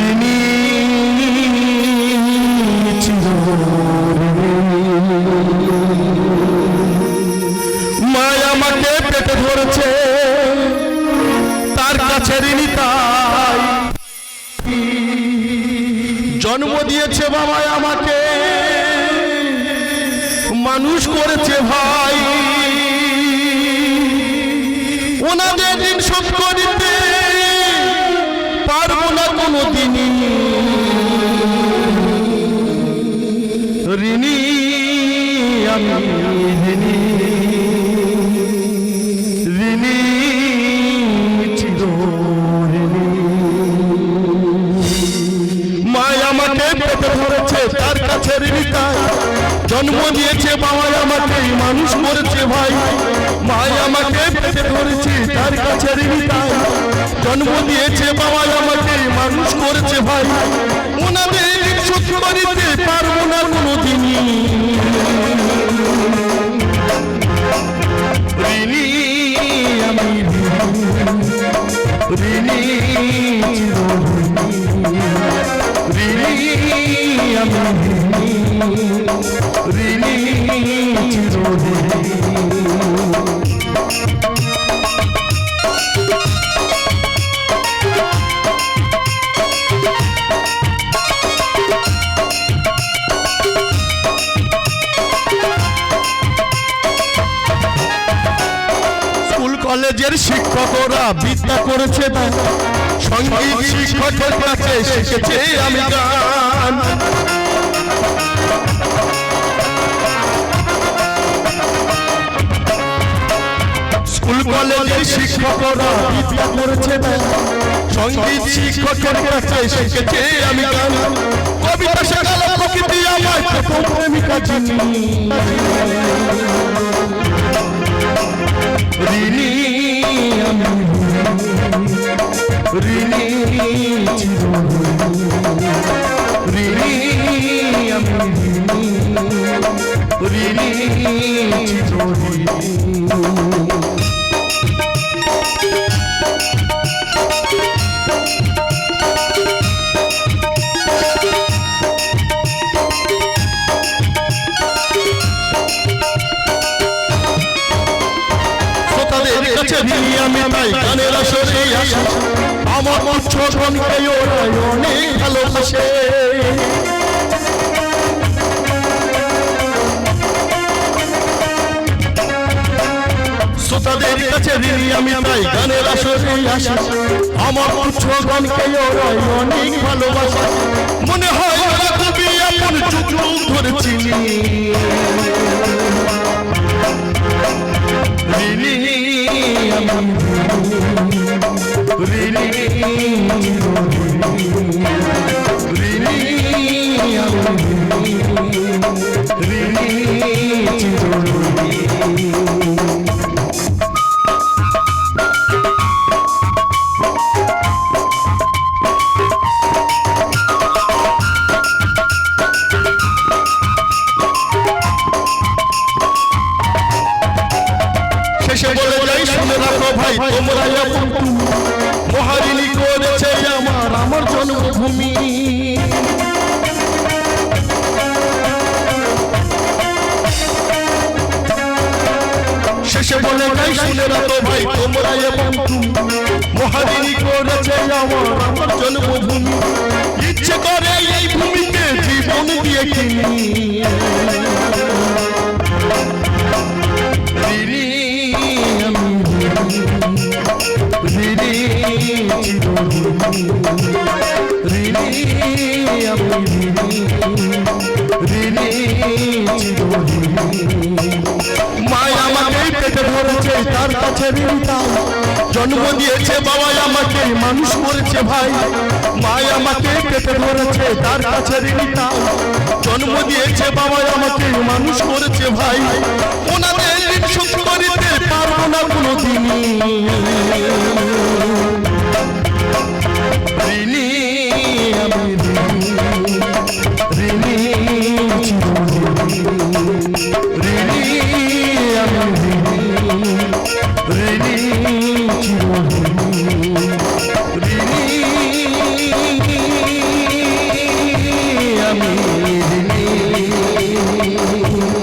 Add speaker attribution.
Speaker 1: তিনি আমাকে পেটে ধরেছে, তার কাছে তাই। জন্ম দিয়েছে বাবায় আমাকে মানুষ করেছে ভাই। ওনাদের ঋণ শোধ করে। ঋণী আমি ঋণী ঋণী চির মায় আমাকে পেটে ধরেছে, তার কাছে ঋণী তাই। জন্ম দিয়েছে বাবা আমাকে, মানুষ করেছে ভাই। মায় আমাকে পেটে ধরেছে, তার কাছে ঋণী তাই। জন্ম দিয়েছে বাবা আমাকে মানুষ করেছে ভাই, ওনাদের শোধ করিতে পারব না কোনো দিনই ঋণী কলেজের শিক্ষকরা বিদ্যা করেছে। সংগীত শিক্ষকের কাছে শিখেছে আমি গান স্কুল কলেজের শিক্ষকরা বিদ্যা করেছে দান। সংগীত শিক্ষকের কাছে শিখেছে আমি গান কবিতা শেখালো প্রকৃতি আমার প্রথম প্রেমিকা যিনি ঋণী আমি ঋণী ঋণী আমি ঋণী ঋণী আমি তাই গানের আসরে আসি। আমার উচ্চ গণকে ওরা অনেক ভালোবাসে শ্রোতাদের কাছে ঋণী আমি তাই গানের আসরে আসি আমার উচ্চ গণকে ওরা অনেক ভালোবাসে মনে হয় কবি এমন যুগ ধরে চিনি। আমি ঋণী ঋণী শেষে বলে যাই শুনে রাখো ভাই তোমরা। মহারিণী করেছে আমার আমার জন্মভূমি। শেষে বলে যাই শুনে রাখো ভাই তোমরা এবং মহারিণী করেছে আমার আমার জন্মভূমি। ইচ্ছে ঋণী চিরঋণী আমি চিরঋণী মায় আমাকে পেটে ধরেছে, তার কাছে জন্ম দিয়েছে বাবা আমাকে, মানুষ করেছে ভাই। মায় আমাকে পেটে ধরেছে, তার কাছে ঋণ তাই। জন্ম দিয়েছে বাবা আমাকে, মানুষ করেছে ভাই। ওনাদের করিতে পারব না কোনো দিনই Thank you.